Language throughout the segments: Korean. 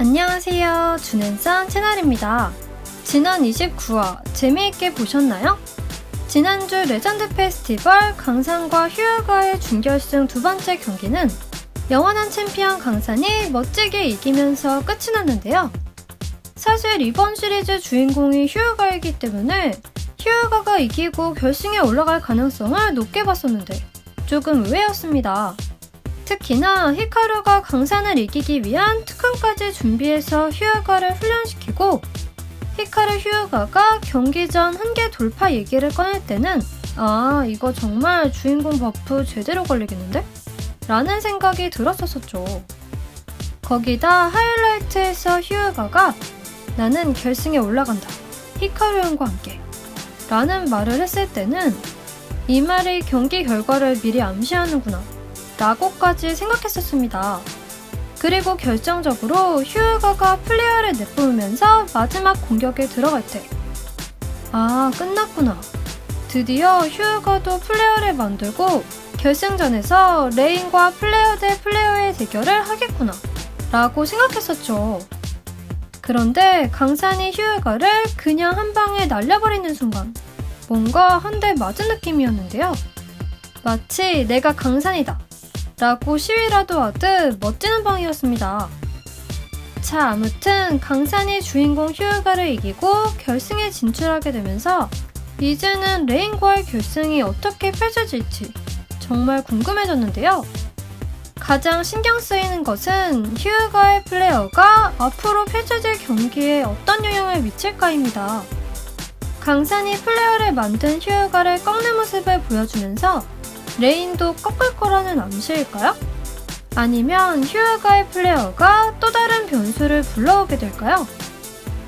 안녕하세요. 준앤선 채널입니다. 지난 29화 재미있게 보셨나요? 지난주 레전드 페스티벌 강산과 휴일과의 준결승 두 번째 경기는 영원한 챔피언 강산이 멋지게 이기면서 끝이 났는데요. 사실 이번 시리즈 주인공이 휴일과이기 때문에 휴일과가 이기고 결승에 올라갈 가능성을 높게 봤었는데 조금 의외였습니다. 특히나 히카루가 강산을 이기기 위한 특訓까지 준비해서 휴가를 훈련시키고 히카루 휴가가 경기 전 한계 돌파 얘기를 꺼낼 때는 아 이거 정말 주인공 버프 제대로 걸리겠는데? 라는 생각이 들었었죠. 거기다 하이라이트에서 휴가가 나는 결승에 올라간다. 히카루 형과 함께. 라는 말을 했을 때는 이 말이 경기 결과를 미리 암시하는구나. 라고까지 생각했었습니다. 그리고 결정적으로 휴가가 플레이어를 내뿜으면서 마지막 공격에 들어갈 때, 아, 끝났구나. 드디어 휴가도 플레이어를 만들고 결승전에서 레인과 플레이어 대 플레이어의 대결을 하겠구나. 라고 생각했었죠. 그런데 강산이 휴가를 그냥 한 방에 날려버리는 순간, 뭔가 한 대 맞은 느낌이었는데요. 마치 내가 강산이다. 라고 시위라도 하듯 멋지는 방이었습니다. 자, 아무튼 강산이 주인공 휴가를 이기고 결승에 진출하게 되면서 이제는 레인과의 결승이 어떻게 펼쳐질지 정말 궁금해졌는데요. 가장 신경 쓰이는 것은 휴가의 플레이어가 앞으로 펼쳐질 경기에 어떤 영향을 미칠까입니다. 강산이 플레이어를 만든 휴가를 꺾는 모습을 보여주면서 레인도 꺾을 거라는 암시일까요? 아니면 휴가의 플레이어가 또 다른 변수를 불러오게 될까요?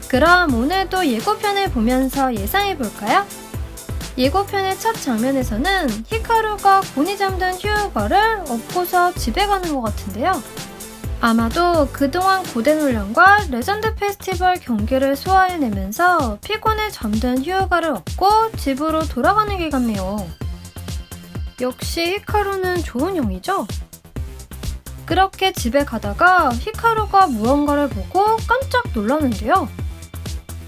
그럼 오늘도 예고편을 보면서 예상해 볼까요? 예고편의 첫 장면에서는 히카루가 곤이 잠든 휴가를 업고서 집에 가는 것 같은데요. 아마도 그동안 고된 훈련과 레전드 페스티벌 경기를 소화해내면서 피곤에 잠든 휴가를 업고 집으로 돌아가는 길 같네요. 역시 히카루는 좋은 형이죠? 그렇게 집에 가다가 히카루가 무언가를 보고 깜짝 놀라는데요.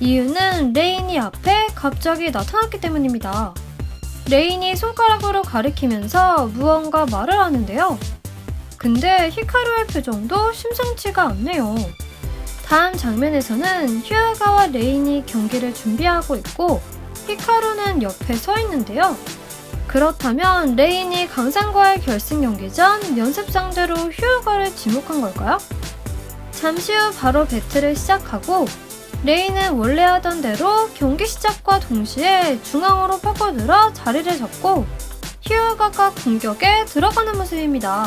이유는 레인이 앞에 갑자기 나타났기 때문입니다. 레인이 손가락으로 가리키면서 무언가 말을 하는데요. 근데 히카루의 표정도 심상치가 않네요. 다음 장면에서는 휴아가와 레인이 경기를 준비하고 있고 히카루는 옆에 서 있는데요. 그렇다면 레인이 강산과의 결승 경기 전 연습 상대로 휴가를 지목한 걸까요? 잠시 후 바로 배틀을 시작하고 레인은 원래 하던 대로 경기 시작과 동시에 중앙으로 파고들어 자리를 잡고 휴가가 공격에 들어가는 모습입니다.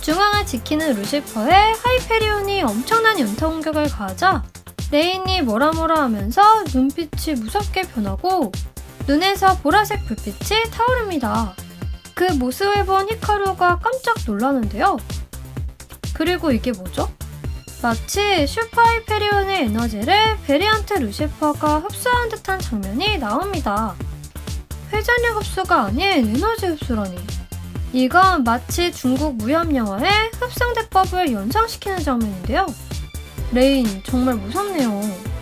중앙을 지키는 루시퍼의 하이페리온이 엄청난 연타 공격을 가하자 레인이 뭐라 뭐라 하면서 눈빛이 무섭게 변하고 눈에서 보라색 불빛이 타오릅니다. 그 모습을 본 히카루가 깜짝 놀라는데요. 그리고 이게 뭐죠? 마치 슈퍼하이페리온의 에너지를 베리안트 루시퍼가 흡수한 듯한 장면이 나옵니다. 회전력 흡수가 아닌 에너지 흡수라니. 이건 마치 중국 무협 영화의 흡상대법을 연상시키는 장면인데요. 레인 정말 무섭네요.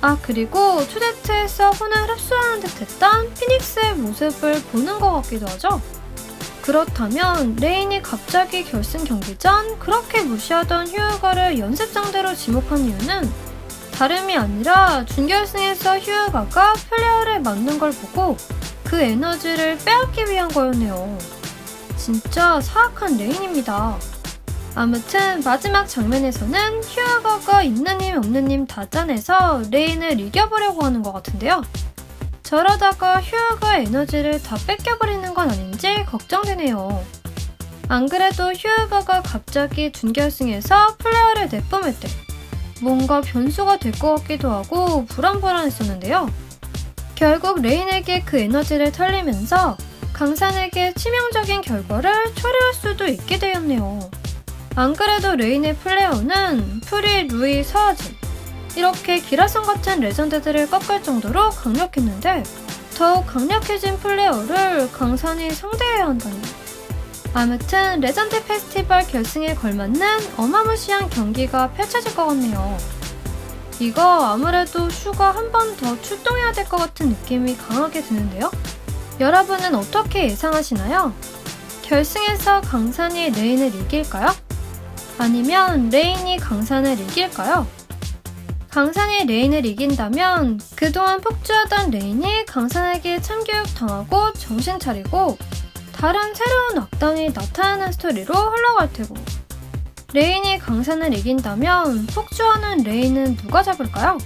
아 그리고 투데트에서 혼을 흡수하는 듯 했던 피닉스의 모습을 보는 것 같기도 하죠. 그렇다면 레인이 갑자기 결승 경기 전 그렇게 무시하던 휴가를 연습 상대로 지목한 이유는 다름이 아니라 준결승에서 휴가가 플레이어를 맞는 걸 보고 그 에너지를 빼앗기 위한 거였네요. 진짜 사악한 레인입니다. 아무튼 마지막 장면에서는 휴아가가 있는 힘 없는 힘 다 짜내서 레인을 이겨보려고 하는 것 같은데요. 저러다가 휴아가 에너지를 다 뺏겨버리는 건 아닌지 걱정되네요. 안 그래도 휴아가가 갑자기 준결승에서 플레이어를 내뿜을 때 뭔가 변수가 될 것 같기도 하고 불안불안했었는데요. 결국 레인에게 그 에너지를 털리면서 강산에게 치명적인 결과를 초래할 수도 있게 되었네요. 안 그래도 레인의 플레이어는 프리, 루이, 서아진 이렇게 기라성 같은 레전드들을 꺾을 정도로 강력했는데 더욱 강력해진 플레이어를 강산이 상대해야 한다니 아무튼 레전드 페스티벌 결승에 걸맞는 어마무시한 경기가 펼쳐질 것 같네요. 이거 아무래도 슈가 한 번 더 출동해야 될 것 같은 느낌이 강하게 드는데요. 여러분은 어떻게 예상하시나요? 결승에서 강산이 레인을 이길까요? 아니면 레인이 강산을 이길까요? 강산이 레인을 이긴다면 그동안 폭주하던 레인이 강산에게 참교육 당하고 정신 차리고 다른 새로운 악당이 나타나는 스토리로 흘러갈 테고 레인이 강산을 이긴다면 폭주하는 레인은 누가 잡을까요?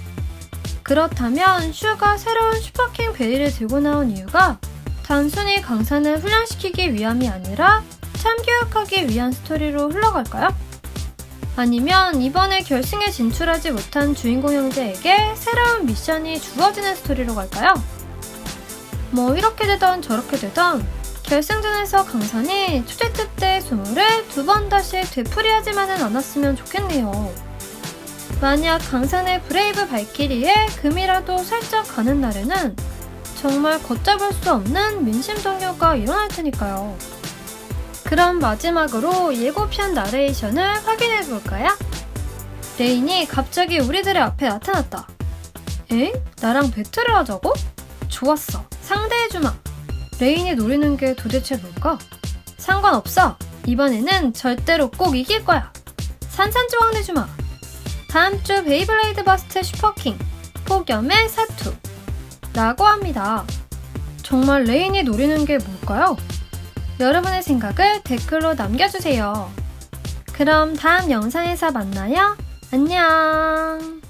그렇다면 슈가 새로운 슈퍼킹 베리를 들고 나온 이유가 단순히 강산을 훈련시키기 위함이 아니라 참교육하기 위한 스토리로 흘러갈까요? 아니면 이번에 결승에 진출하지 못한 주인공 형제에게 새로운 미션이 주어지는 스토리로 갈까요? 뭐 이렇게 되던 저렇게 되던 결승전에서 강산이 초대트 때 소모를 두 번 다시 되풀이하지만은 않았으면 좋겠네요. 만약 강산의 브레이브 발키리에 금이라도 살짝 가는 날에는 정말 걷잡을 수 없는 민심 동요가 일어날 테니까요. 그럼 마지막으로 예고편 나레이션을 확인해 볼까요? 레인이 갑자기 우리들의 앞에 나타났다. 에? 나랑 배틀을 하자고? 좋았어. 상대해주마. 레인이 노리는 게 도대체 뭘까? 상관없어. 이번에는 절대로 꼭 이길 거야. 산산조각 내주마. 다음 주 베이블레이드 바스트 슈퍼킹 폭염의 사투 라고 합니다. 정말 레인이 노리는 게 뭘까요? 여러분의 생각을 댓글로 남겨주세요. 그럼 다음 영상에서 만나요. 안녕.